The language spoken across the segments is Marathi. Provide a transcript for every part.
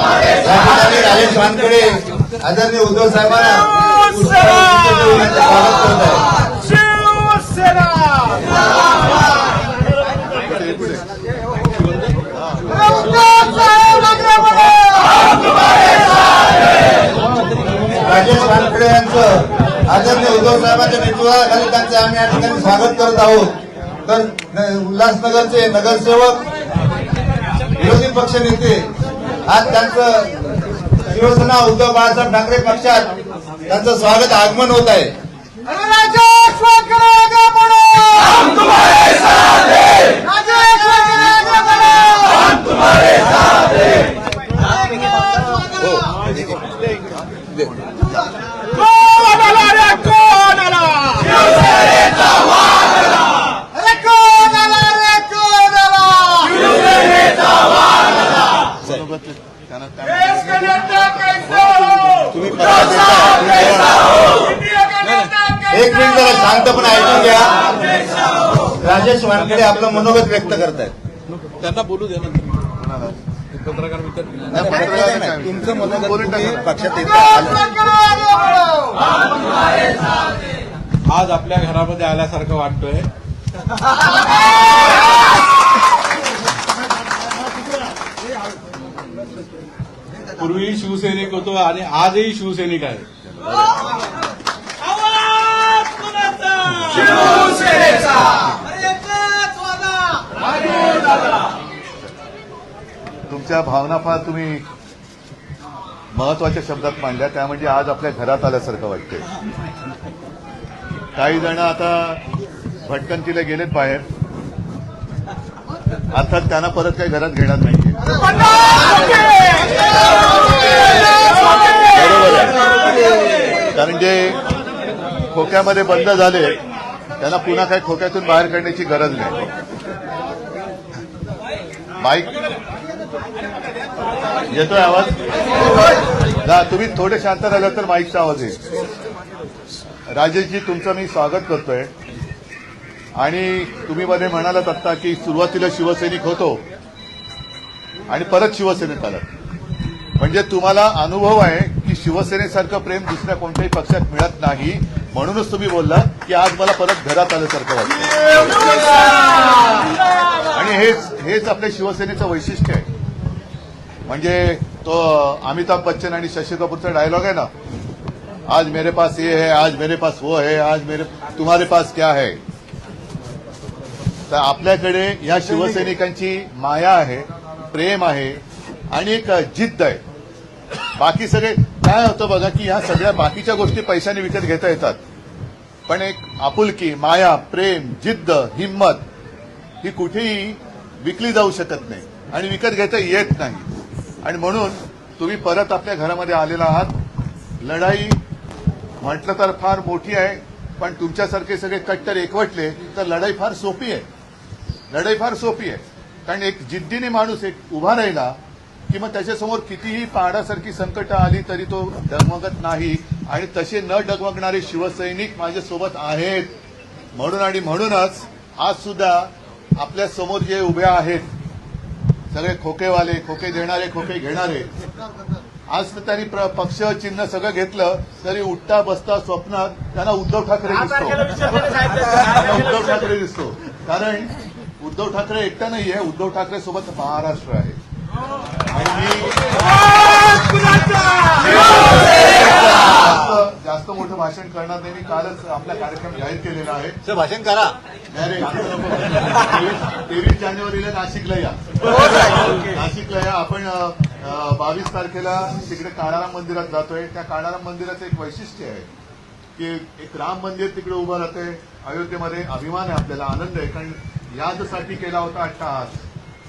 राजेश वानकडे आदरणीय उद्धव साहेबांना यांचं आदरणीय उद्धव साहेबांच्या नेतृत्वाखाली त्यांचं आम्ही या ठिकाणी स्वागत करत आहोत. तर उल्हासनगरचे नगरसेवक विरोधी पक्ष नेते. आज त्यांचं शिवसेना उद्धव बाळासाहेब ठाकरे पक्षात त्यांचं स्वागत आगमन होत आहे. राजेश वानखेडे आगे बढ़ो हम तुम्हारे साथ हैं राजेश वानखेडे आगे बढ़ो हम तुम्हारे साथ हैं कौन आला रे कौन आला अरे कौन आला रे कौन आला हो? तुम्ही कैसा हो? एक मिनिट जरा शांतपणे ऐकून घ्या. राजेश वानखेडे आपलं मनोगत व्यक्त करतायत. त्यांना बोलू दे ना पत्रकार मित्र. तुमचं मनोगत पक्षात येतं. आज आपल्या घरामध्ये आल्यासारखं वाटतोय. पूर्वी शिवसैनिक होतो आणि आजही शिवसैनिक आहे. तुमच्या भावना फार तुम्ही महत्त्वाच्या शब्दात मांडल्या त्या म्हणजे आज आपल्या घरात आल्यासारखं वाटतंय. काही जण आता भटकंतीला गेलेत बाहेर. अर्थात त्यांना परत काही घरात घेणार नाहीये. बरोबर आहे. कारण जे खोक्यामध्ये बंद झाले त्यांना पुन्हा काही खोक्यातून बाहेर काढण्याची गरज नाही. माईक. येतोय आवाज? ना तुम्ही थोडे शांत राहिला तर माईकचा आवाज येईल. राजेशजी तुमचं मी स्वागत करतोय. आणि तुम्ही मध्ये म्हणालात आत्ता की सुरुवातीला शिवसैनिक होतो आणि परत शिवसेनेत आलात. म्हणजे तुम्हाला अनुभव आहे की शिवसेनेसारखं प्रेम दुसऱ्या कोणत्याही पक्षात मिळत नाही. म्हणूनच तुम्ही बोलला की आज मला परत घरात आल्यासारखं वाटतं आणि हेच हेच आपल्या शिवसेनेचं वैशिष्ट्य आहे. म्हणजे तो अमिताभ बच्चन आणि शशी कपूरचा डायलॉग आहे ना आज मेरे पास ये है आज मेरे पास वो है आज मेरे तुम्हारे पास क्या है? तर आपल्याकडे या शिवसैनिकांची माया आहे प्रेम आहे आणि एक जिद्द आहे. बाकी सगळे काय होतं बघा की ह्या सगळ्या बाकीच्या गोष्टी पैशाने विकत घेता येतात. पण एक आपुलकी माया प्रेम जिद्द हिंमत ही कुठेही विकली जाऊ शकत नाही आणि विकत घेता येत नाही. आणि म्हणून तुम्ही परत आपल्या घरामध्ये आलेला आहात. लढाई म्हटलं तर फार मोठी आहे पण तुमच्यासारखे सगळे कट्टर एकवटले तर लढाई फार सोपी आहे. लढाई फार सोपी आहे. कारण एक जिद्दीने माणूस एक उभा राहिला की मग त्याच्यासमोर कितीही पहाडासारखी संकट आली तरी तो डगमगत नाही आणि तसे न डगमगणारे शिवसैनिक माझ्यासोबत आहेत. म्हणून आणि म्हणूनच आज सुद्धा आपल्यासमोर जे उभे आहेत सगळे खोकेवाले खोके देणारे खोके घेणारे आज तर त्यांनी पक्ष चिन्ह सगळं घेतलं तरी उठता बसता स्वप्नात त्यांना उद्धव ठाकरे दिसतो. उद्धव ठाकरे दिसतो. कारण उद्धव ठाकरे एकटा नाहीये. उद्धव ठाकरे सोबत महाराष्ट्र आहे. आणि जास्त मोठं भाषण करणार नाही. मी कालच आपला कार्यक्रम जाहीर केलेला आहे. भाषण करा. तेवीस जानेवारीला नाशिकला या. नाशिकला या. आपण बावीस तारखेला तिकडे काळाराम मंदिरात जातोय. त्या काळाराम मंदिराचं एक वैशिष्ट्य आहे की एक राम मंदिर तिकडे उभं राहतंय. अयोध्येमध्ये अभिमान आहे आपल्याला. आनंद आहे. कारण यादसाठी केला होता अट्टहास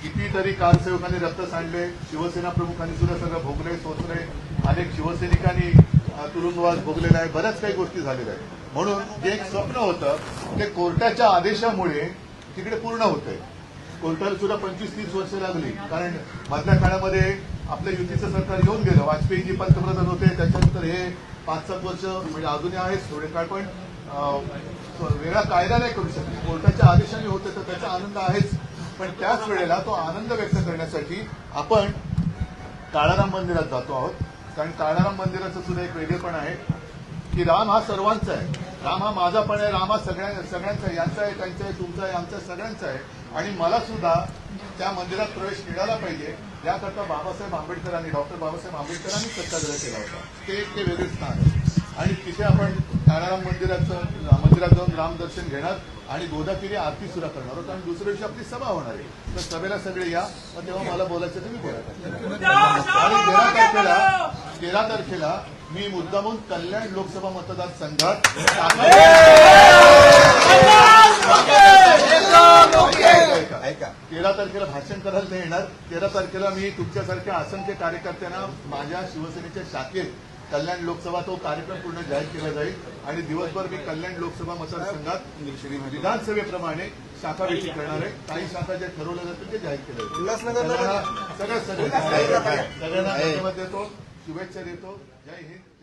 कितीतरी कारसेवकांनी रक्त सांडले. शिवसेना प्रमुखांनी सुद्धा सगळं भोगले सोचले अनेक शिवसैनिकांनी तुरुंगवास भोगलेला आहे. बऱ्याच काही गोष्टी झालेल्या आहेत. म्हणून जे एक स्वप्न होतं ते कोर्टाच्या आदेशामुळे तिकडे पूर्ण होतंय. कोर्टाला सुद्धा पंचवीस तीस वर्ष लागली. कारण मधल्या काळामध्ये आपल्या युतीचं सरकार येऊन गेलं. वाजपेयीजी पंतप्रधान होते. त्याच्यानंतर हे पाच सात वर्ष म्हणजे अजूनही आहेत थोडे काळ पण वेगळा कायदा नाही करू शकत. कोर्टाच्या आदेशाने होते तर त्याचा आनंद आहेच. पण त्याच वेळेला तो आनंद व्यक्त करण्यासाठी आपण काळाराम मंदिरात जातो आहोत. कारण काळाराम मंदिराचं सुद्धा एक वेगळेपण आहे की राम हा सर्वांचा आहे. राम हा माझा पण आहे राम हा सगळ्या सगळ्यांचा आहे. यांचा आहे त्यांचा आहे तुमचा आहे आमचा सगळ्यांचा आहे. आणि मला सुद्धा त्या मंदिरात प्रवेश मिळाला पाहिजे याकरता बाबासाहेब आंबेडकरांनी डॉक्टर बाबासाहेब आंबेडकरांनी सत्याग्रह केला होता. ते एक ते वेगळे स्थान आहे. आणि तिथे आपण काळाराम मंदिराचं मंदिरात जाऊन रामदर्शन घेणार आणि गोदाकिरी आरती सुद्धा करणार आहोत आणि दुसऱ्या दिवशी आपली सभा होणार आहे. तर सभेला सगळे या. मग तेव्हा मला बोलायचं तर मी बोलत आणि तेरा तारखेला तेरा तारखेला मी मुद्दामून कल्याण लोकसभा मतदारसंघात तेरा तारखेला भाषण करायला येणार. तेरा तारखेला मी तुमच्यासारख्या असंख्य कार्यकर्त्यांना माझ्या शिवसेनेच्या शाखेत कल्याण लोकसभा तो कार्यक्रम पूर्ण जाहीर केला जाईल आणि दिवसभर मी कल्याण लोकसभा मतदारसंघात विधानसभेप्रमाणे शाखा भेटी करणार आहे. काही शाखा जे ठरवल्या जातील ते जाहीर केलं जाईल उल्हासनगरला सगळ्यांना- सगळ्या सगळ्या सगळ्यांना धन्यवाद देतो. शुभेच्छा देतो. जय हिंद.